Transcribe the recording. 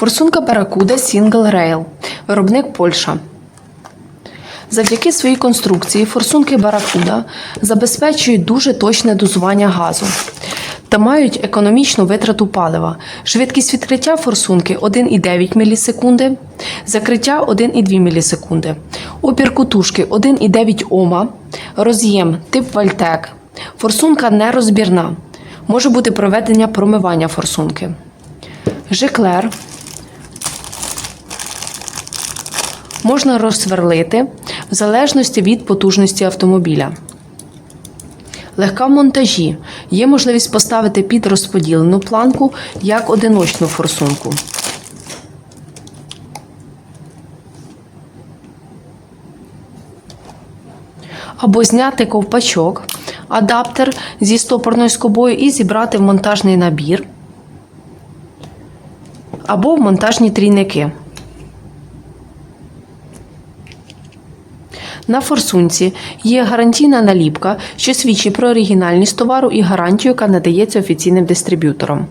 Форсунка Barracuda Single Rail. Виробник Польща. Завдяки своїй конструкції форсунки Barracuda забезпечують дуже точне дозування газу та мають економічну витрату палива. Швидкість відкриття форсунки 1,9 мілісекунди, закриття 1,2 мілісекунди. Опір кутушки 1,9 Ома, роз'єм тип Вальтек. Форсунка нерозбірна. Може бути проведення промивання форсунки. Жеклер можна розсверлити в залежності від потужності автомобіля. Легка в монтажі. Є можливість поставити під розподілену планку як одиночну форсунку. Або зняти ковпачок, адаптер зі стопорною скобою і зібрати в монтажний набір або в монтажні трійники. На форсунці є гарантійна наліпка, що свідчить про оригінальність товару і гарантію, яка надається офіційним дистриб'ютором.